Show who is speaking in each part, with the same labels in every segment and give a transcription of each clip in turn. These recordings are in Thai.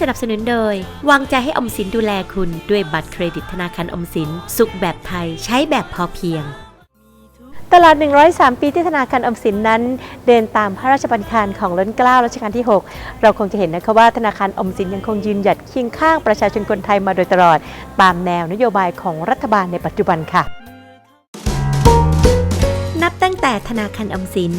Speaker 1: สนับสนุนโดย วางใจให้อมสินดูแลคุณด้วยบัตรเครดิตธนาคารอมสิน สุขแบบไทยใช้แบบพอเพียง ตลอด 103 ปีที่ธนาคารอมสินนั้น เดินตามพระราชบัญชาของล้นเกล้ารัชกาลที่ 6 เราคงจะเห็นนะคะว่าธนาคารอมสินยังคงยืนหยัดเคียงข้างประชาชนคนไทยมาโดยตลอด ตามแนวนโยบายของรัฐบาลในปัจจุบันค่ะนับตั้งแต่ธนาคารออมสิน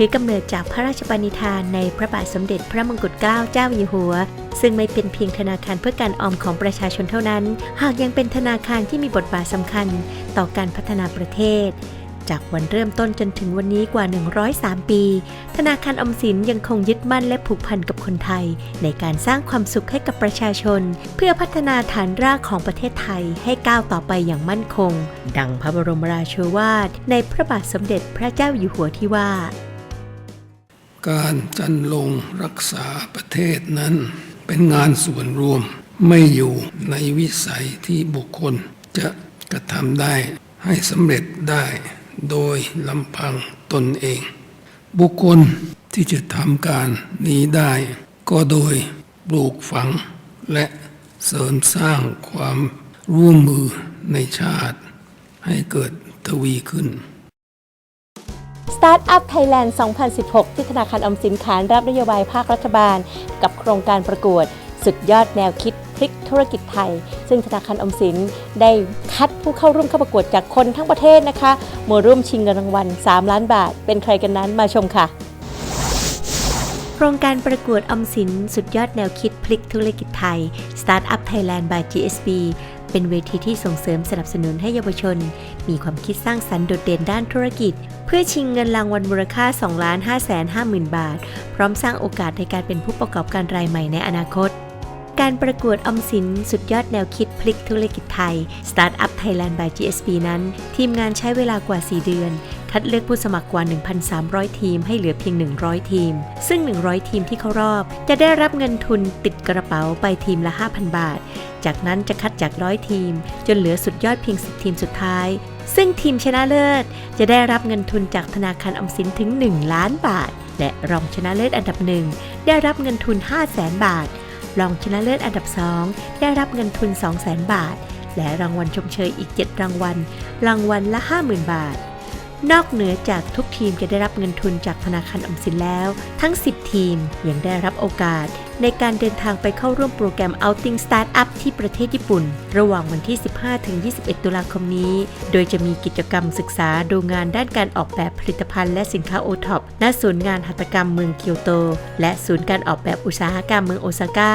Speaker 1: ถือกำเนิดจากพระราชปณิธานในพระบาทสมเด็จพระมงกุฎเกล้าเจ้าอยู่หัว ซึ่งไม่เป็นเพียงธนาคารเพื่อการออมของประชาชนเท่านั้น หากยังเป็นธนาคารที่มีบทบาทสำคัญต่อการพัฒนาประเทศ จากวันเริ่มต้นจนถึงวันนี้กว่า 103 ปี ธนาคารออมสินยังคงยึดมั่นและผูกพันกับคนไทย ในการสร้างความสุขให้กับประชาชน เพื่อพัฒนาฐานรากของประเทศไทยให้ก้าวต่อไปอย่างมั่นคง ดังพระบรมราโชวาทในพระบาทสมเด็จพระเจ้าอยู่หัวที่ว่า
Speaker 2: การจันลงรักษาประเทศนั้น เป็นงานส่วนรวมไม่อยู่ในวิสัยที่บุคคลจะกระทำได้ให้สำเร็จได้โดยลำพังตนเอง บุคคลที่จะทำการนี้ได้ ก็โดยปลูกฝังและเสริมสร้างความร่วมมือในชาติ ให้เกิดทวีขึ้น
Speaker 1: Startup Thailand 2016 ที่ธนาคารอมสินขานรับนโยบายภาครัฐบาล กับโครงการประกวด สุดยอดแนวคิดพลิกธุรกิจไทย ซึ่งธนาคารอมสินได้คัดผู้เข้าร่วมเข้าประกวดจากคนทั้งประเทศนะคะมาร่วมชิงเงินรางวัล 3 ล้านบาท เป็นใครกันนั้นมาชมค่ะ โครงการประกวดออมสิน สุดยอดแนวคิดพลิกธุรกิจไทย Startup Thailand by GSB เป็นเวทีที่ส่งเสริมสนับสนุนให้เยาวชน มีความคิดสร้างสรรค์โดดเด่นด้านธุรกิจ เพื่อชิงเงินรางวัลมูลค่า2 5 5 5 0 0 0 0บาท พร้อมสร้างโอกาสในการเป็นผู้ประกอบการรายใหม่ในอนาคต การประกวดออมสินสุดยอดแนวคิดพลิกธุรกิจไทย Startup Thailand by GSB นั้น ทีมงานใช้เวลากว่า 4 เดือนคัดเลือกผู้สมัครกว่า 1,300 ทีมให้เหลือเพียง 100 ทีม ซึ่ง 100 ทีมที่เข้ารอบ จะได้รับเงินทุนติดกระเป๋าไปทีมละ 5,000 บาท จากนั้นจะคัดจาก100ทีม จนเหลือสุดยอดเพียง 10 ทีมสุดท้าย ซึ่งทีมชนะเลิศ จะได้รับเงินทุนจากธนาคารอมสินถึง 1 ล้านบาท และรองชนะเลิศอันดับหนึ่งได้รับเงินทุน 5 0 0 0 0 0บาท รองชนะเลิศอันดับ 2 ได้รับเงินทุน 200,000บาท และรางวัลชมเชยอีก 7 รางวัล รางวัลละ 50,000 บาท นอกเหนือจากทุกทีมจะได้รับเงินทุนจากธนาคารออมสินแล้ว ทั้ง 10 ทีมยังได้รับโอกาส ในการเดินทางไปเข้าร่วมโปรแกรม Outing Startup ที่ประเทศญี่ปุ่น ระหว่างวันที่ 15-21 ตุลาคมนี้ โดยจะมีกิจกรรมศึกษาดูงานด้านการออกแบบผลิตภัณฑ์และสินค้าโอท็อปณศูนย์งานหัตถกรรมเมืองเกียวโต และศูนย์การออกแบบอุตสาหกรรมเมืองโอซาก้า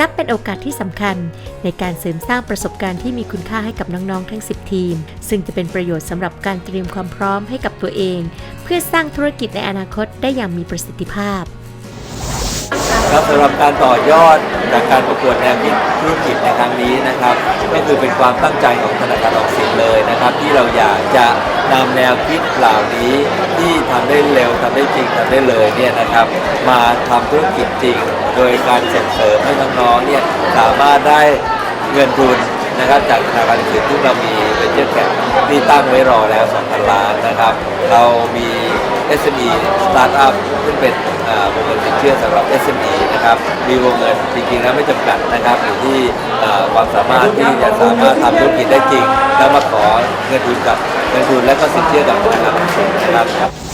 Speaker 1: นับเป็นโอกาสที่สำคัญ ในการเสริมสร้างประสบการณ์ที่มีคุณค่าให้กับน้องๆทั้ง 10 ทีม ซึ่งจะเป็นประโยชน์สำหรับการเตรียมความพร้อมให้กับตัวเอง เพื่อสร้างธุรกิจในอนาคตได้อย่างมีประสิทธิภาพ
Speaker 3: ครับสำหรับการต่อยอดจากการประกวดแนวคิดธุรกิจในครั้งนี้นะครับ ก็คือเป็นความตั้งใจของธนาคารออมสินเลยนะครับ ที่เราอยากจะนำแนวคิดเหล่านี้ที่ทำได้เร็วทำได้จริงทำได้เลยเนี่ยนะครับ มาทำธุรกิจจริง โดยการส่งเสริมให้น้องๆเนี่ยสามารถได้เงินทุนนะครับจากธนาคารออมสินที่เรามีเป็นเจ็ดแกที่ตั้งไว้รอแล้ว2,000ล้านนะครับ เรามี SME Startup ซึ่งเป็นวงเงินสินเชื่อสำหรับ SME นะครับ มีวงเงินจริงๆแล้วไม่จำกัดนะครับอยู่ที่ความสามารถที่จะสามารถทำธุรกิจได้จริง แล้วมาขอเงินทุนกับเงินทุนและก็สินเชื่อกับธนาคารนะครับ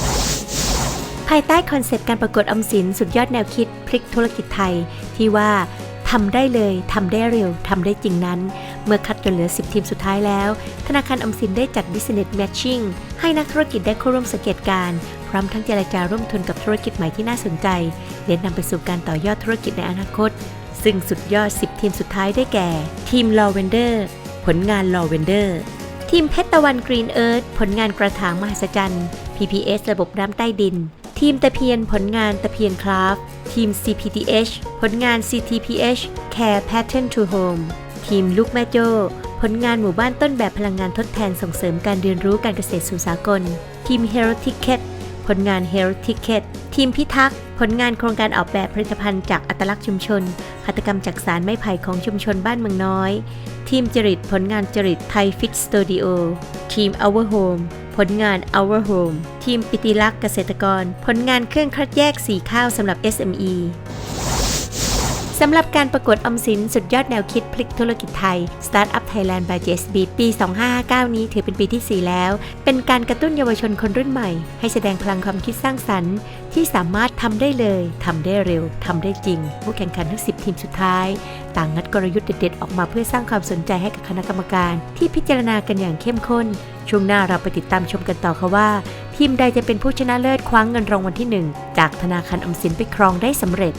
Speaker 3: า
Speaker 1: ยใต้คอนเซปต์การประกวดออมสินสุดยอดแนวคิดพลิกธุรกิจไทย ที่ว่าทำได้เลยทำได้เร็วทำได้จริงนั้น เมื่อคัดจนเหลือ 10 ทีมสุดท้ายแล้ว ธนาคารออมสินได้จัด Business Matching ให้นักธุรกิจได้เข้าร่วมสังเกตการ พร้อมทั้งเจรจาร่วมทุนกับธุรกิจใหม่ที่น่าสนใจและนำไปสู่การต่อยอดธุรกิจในอนาคต ซึ่งสุดยอด 10 ทีมสุดท้ายได้แก่ ทีม Law Vendor ผลงาน Law Vendor ทีมเพชรตะวันกรีนเอิร์ธผลงานกระถางมหัศจรรย์ PPS ระบบน้ำใต้ดิน ทีมตะเพียนผลงานตะเพียนคราฟทีม CPTH ผลงาน CTPH Care Pattern to Home ทีมลูกแม่โจ้ผลงานหมู่บ้านต้นแบบพลังงานทดแทนส่งเสริมการเรียนรู้การเกษตรสู่สากล ทีม Hero Ticket ผลงาน Hero Ticket ทีมพิทักษ์ ผลงานโครงการออกแบบผลิตภัณฑ์จากอัตลักษณ์ชุมชนหัตกรรมจากสารไม้ไผ่ของชุมชนบ้านเมืองน้อย ทีมจริตผลงานจริตไทยฟิตสตูดิโอทีม Our Home ผลงาน Our Home ทีมปิติลักษ์เกษตรกร ผลงานเครื่องคัดแยกสีข้าวสำหรับ SME สำหรับการประกวดออมสินสุดยอดแนวคิดพลิกธุรกิจไทย Startup Thailand by JSB ปี 2559 นี้ถือเป็นปีที่ 4 แล้ว เป็นการกระตุ้นเยาวชนคนรุ่นใหม่ ให้แสดงพลังความคิดสร้างสรรค์ ที่สามารถทำได้เลย ทำได้เร็ว ทำได้จริง ผู้แข่งขันทั้ง 10 ทีมสุดท้าย ต่างงัดกลยุทธ์เด็ดๆ ออกมาเพื่อสร้างความสนใจให้กับคณะกรรมการ ที่พิจารณากันอย่างเข้มข้น ช่วงหน้าเราไปติดตามชมกันต่อค่ะว่า ทีมใดจะเป็นผู้ชนะเลิศคว้างเงินรางวัลที่ 1 จากธนาคารออมสินไปครองได้สำเร็จ